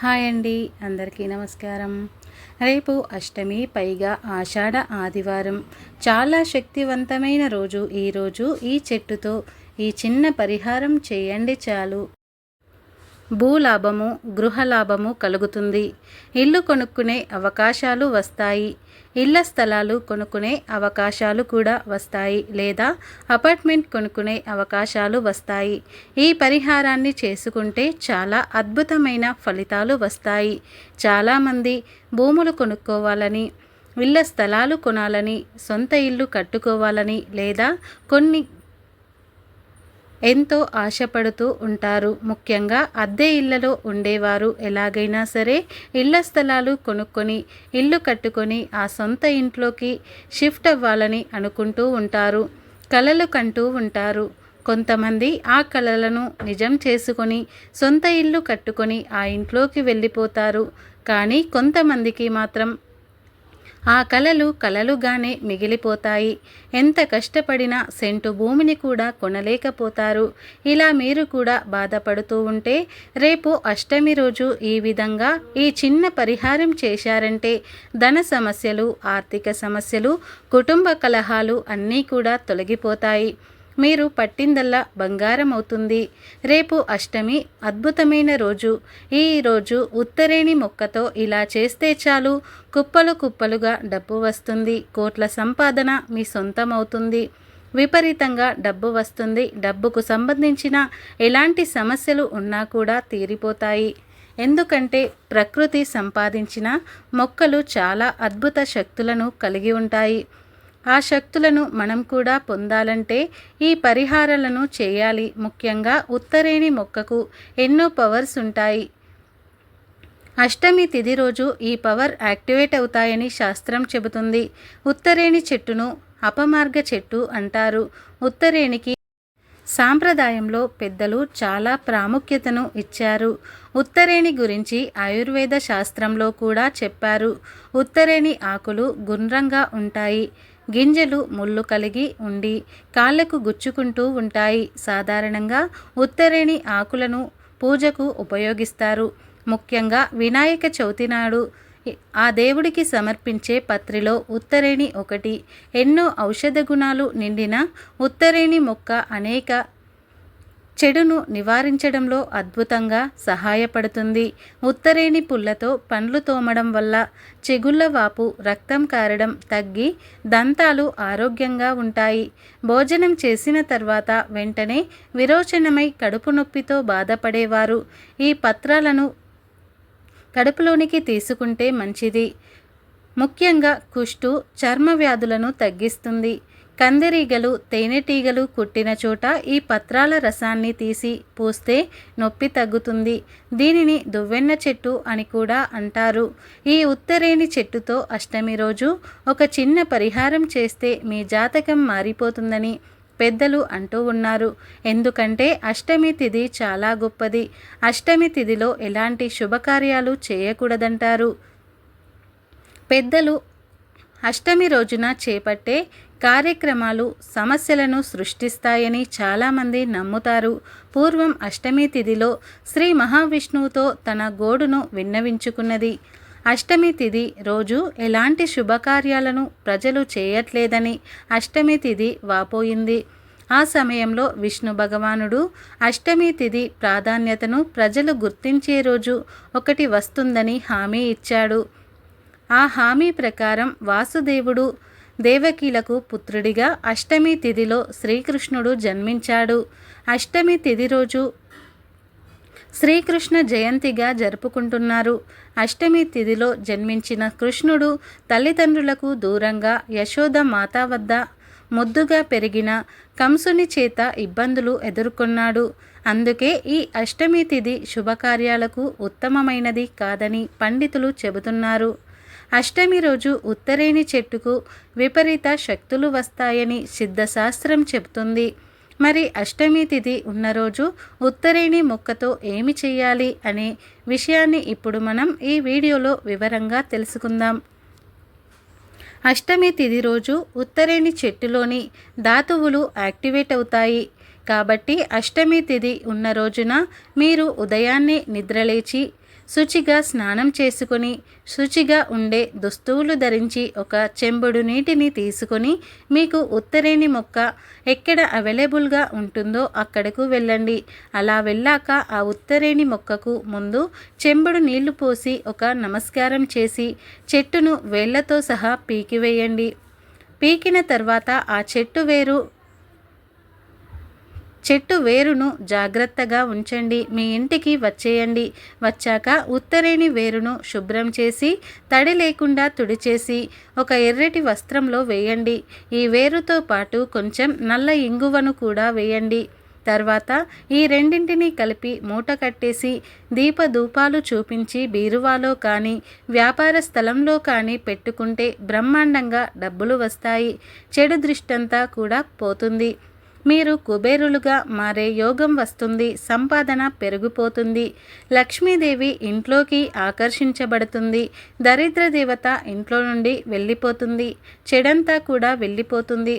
Hi అండి అందరికీ నమస్కారం. రేపు అష్టమి పైగా ఆషాఢ ఆదివారం. చాలా శక్తివంతమైన రోజు ఈరోజు ఈ చెట్టుతో ఈ చిన్న పరిహారం చేయండి చాలు. భూలాభము గృహలాభము కలుగుతుంది. ఇల్లు కొనుక్కునే అవకాశాలు వస్తాయి. ఇళ్ళ స్థలాలు కొనుక్కునే అవకాశాలు కూడా వస్తాయి లేదా అపార్ట్మెంట్ కొనుక్కునే అవకాశాలు వస్తాయి. ఈ పరిహారాన్ని చేసుకుంటే చాలా అద్భుతమైన ఫలితాలు వస్తాయి. చాలామంది భూములు కొనుక్కోవాలని ఇళ్ళ స్థలాలు కొనాలని సొంత ఇల్లు కట్టుకోవాలని లేదా కొన్ని ఎంతో ఆశపడుతూ ఉంటారు. ముఖ్యంగా అద్దె ఇళ్ళలో ఉండేవారు ఎలాగైనా సరే ఇళ్ళ స్థలాలు కొనుక్కొని ఇల్లు కట్టుకొని ఆ సొంత ఇంట్లోకి షిఫ్ట్ అవ్వాలని అనుకుంటూ ఉంటారు. కలలు కంటూ ఉంటారు. కొంతమంది ఆ కళలను నిజం చేసుకొని సొంత ఇల్లు కట్టుకొని ఆ ఇంట్లోకి వెళ్ళిపోతారు. కానీ కొంతమందికి మాత్రం ఆ కలలు కలలుగానే మిగిలిపోతాయి. ఎంత కష్టపడినా సెంటు భూమిని కూడా కొనలేకపోతారు. ఇలా మీరు కూడా బాధపడుతూ ఉంటే రేపు అష్టమి రోజు ఈ విధంగా ఈ చిన్న పరిహారం చేశారంటే ధన సమస్యలు ఆర్థిక సమస్యలు కుటుంబ కలహాలు అన్నీ కూడా తొలగిపోతాయి. మీరు పట్టిందల్లా బంగారం అవుతుంది రేపు అష్టమి అద్భుతమైన రోజు. ఈ రోజు ఉత్తరేణి మొక్కతో ఇలా చేస్తే చాలు. కుప్పలు కుప్పలుగా డబ్బు వస్తుంది. కోట్ల సంపాదన మీ సొంతం అవుతుంది విపరీతంగా డబ్బు వస్తుంది. డబ్బుకు సంబంధించిన ఎలాంటి సమస్యలు ఉన్నా కూడా తీరిపోతాయి. ఎందుకంటే ప్రకృతి సంపాదించిన మొక్కలు చాలా అద్భుత శక్తులను కలిగి ఉంటాయి. ఆ శక్తులను మనం కూడా పొందాలంటే ఈ పరిహారాలను చేయాలి. ముఖ్యంగా ఉత్తరేణి మొక్కకు ఎన్నో పవర్స్ ఉంటాయి. అష్టమి తిది రోజు ఈ పవర్ యాక్టివేట్ అవుతాయని శాస్త్రం చెబుతుంది. ఉత్తరేణి చెట్టును అపమార్గ చెట్టు అంటారు. ఉత్తరేణికి సాంప్రదాయంలో పెద్దలు చాలా ప్రాముఖ్యతను ఇచ్చారు. ఉత్తరేణి గురించి ఆయుర్వేద శాస్త్రంలో కూడా చెప్పారు. ఉత్తరేణి ఆకులు గుండ్రంగా ఉంటాయి. గింజలు ముళ్ళు కలిగి ఉండి కాళ్ళకు గుచ్చుకుంటూ ఉంటాయి. సాధారణంగా ఉత్తరేణి ఆకులను పూజకు ఉపయోగిస్తారు. ముఖ్యంగా వినాయక చవితి నాడు ఆ దేవుడికి సమర్పించే పత్రిలో ఉత్తరేణి ఒకటి. ఎన్నో ఔషధ గుణాలు నిండిన ఉత్తరేణి మొక్క అనేక చెడును నివారించడంలో అద్భుతంగా సహాయపడుతుంది. ఉత్తరేణి పుల్లతో పండ్లు తోమడం వల్ల చెగుళ్ళ వాపు రక్తం కారడం తగ్గి దంతాలు ఆరోగ్యంగా ఉంటాయి. భోజనం చేసిన తర్వాత వెంటనే విరోచనమై కడుపు నొప్పితో బాధపడేవారు. ఈ పత్రాలను కడుపులోనికి తీసుకుంటే మంచిది. ముఖ్యంగా కుష్టు చర్మ వ్యాధులను తగ్గిస్తుంది. కందిరీగలు తేనెటీగలు కుట్టిన చోట ఈ పత్రాల రసాన్ని తీసి పూస్తే నొప్పి తగ్గుతుంది. దీనిని దువ్వెన్న చెట్టు అని కూడా అంటారు. ఈ ఉత్తరేణి చెట్టుతో అష్టమి రోజు ఒక చిన్న పరిహారం చేస్తే మీ జాతకం మారిపోతుందని పెద్దలు అంటూ ఉన్నారు. ఎందుకంటే అష్టమి తిథి చాలా గొప్పది. అష్టమి తిథిలో ఎలాంటి శుభకార్యాలు చేయకూడదంటారు? పెద్దలు అష్టమి రోజున చేపట్టే కార్యక్రమాలు సమస్యలను సృష్టిస్తాయని చాలామంది నమ్ముతారు. పూర్వం అష్టమి తిథిలో శ్రీ మహావిష్ణువుతో తన గోడును విన్నవించుకున్నది. అష్టమి తిథి రోజు ఎలాంటి శుభకార్యాలను ప్రజలు చేయట్లేదని అష్టమి తిథి వాపోయింది. ఆ సమయంలో విష్ణు భగవానుడు అష్టమి తిథి ప్రాధాన్యతను ప్రజలు గుర్తించే రోజు ఒకటి వస్తుందని హామీ ఇచ్చాడు. ఆ హామీ ప్రకారం వాసుదేవుడు దేవకీలకు పుత్రుడిగా అష్టమి తిథిలో శ్రీకృష్ణుడు జన్మించాడు. అష్టమి తిథి రోజు శ్రీకృష్ణ జయంతిగా జరుపుకుంటున్నారు. అష్టమి తిథిలో జన్మించిన కృష్ణుడు తల్లిదండ్రులకు దూరంగా యశోద మాత వద్ద ముద్దుగా పెరిగిన కంసుని చేత ఇబ్బందులు ఎదుర్కొన్నాడు. అందుకే ఈ అష్టమి తిథి శుభకార్యాలకు ఉత్తమమైనది కాదని పండితులు చెబుతున్నారు. అష్టమి రోజు ఉత్తరేణి చెట్టుకు విపరీత శక్తులు వస్తాయని సిద్ధశాస్త్రం చెబుతుంది. మరి అష్టమి తిథి ఉన్న రోజు ఉత్తరేణి మొక్కతో ఏమి చేయాలి అనే విషయాన్ని ఇప్పుడు మనం ఈ వీడియోలో వివరంగా తెలుసుకుందాం. అష్టమి తిథి రోజు ఉత్తరేణి చెట్టులోని ధాతువులు యాక్టివేట్ అవుతాయి. కాబట్టి అష్టమి తిథి ఉన్న రోజున మీరు ఉదయాన్నే నిద్రలేచి శుచిగా స్నానం చేసుకొని శుచిగా ఉండే దుస్తువులు ధరించి ఒక చెంబుడు నీటిని తీసుకొని మీకు ఉత్తరేణి మొక్క ఎక్కడ అవైలబుల్గా ఉంటుందో అక్కడకు వెళ్ళండి. అలా వెళ్ళాక ఆ ఉత్తరేణి మొక్కకు ముందు చెంబుడు నీళ్ళు పోసి ఒక నమస్కారం చేసి చెట్టును వేళ్ళతో సహా పీకివేయండి పీకిన తర్వాత ఆ చెట్టు వేరు చెట్టు వేరును జాగ్రత్తగా ఉంచండి. మీ ఇంటికి వచ్చేయండి. వచ్చాక ఉత్తరేణి వేరును శుభ్రం చేసి తడి లేకుండా తుడిచేసి ఒక ఎర్రటి వస్త్రంలో వేయండి. ఈ వేరుతో పాటు కొంచెం నల్ల ఇంగువను కూడా వేయండి. తర్వాత ఈ రెండింటిని కలిపి మూట కట్టేసి దీపధూపాలు చూపించి బీరువాలో కానీ వ్యాపార స్థలంలో కానీ పెట్టుకుంటే బ్రహ్మాండంగా డబ్బులు వస్తాయి. చెడు దృష్టంతా కూడా పోతుంది. మీరు కుబేరులుగా మారే యోగం వస్తుంది సంపాదన పెరిగిపోతుంది. లక్ష్మీదేవి ఇంట్లోకి ఆకర్షించబడుతుంది. దరిద్ర దేవత ఇంట్లో నుండి వెళ్ళిపోతుంది. చెడంతా కూడా వెళ్ళిపోతుంది.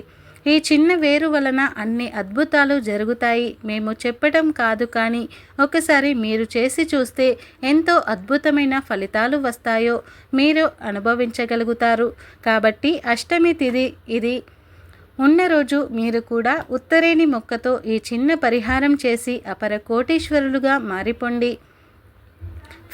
ఈ చిన్న వేరు వలన అన్ని అద్భుతాలు జరుగుతాయి. మేము చెప్పటం కాదు కానీ ఒకసారి మీరు చేసి చూస్తే ఎంతో అద్భుతమైన ఫలితాలు వస్తాయో మీరు అనుభవించగలుగుతారు. కాబట్టి అష్టమి తిది ఇది ఉన్న రోజు మీరు కూడా ఉత్తరేణి మొక్కతో ఈ చిన్న పరిహారం చేసి అపర కోటీశ్వరులుగా మారిపోండి.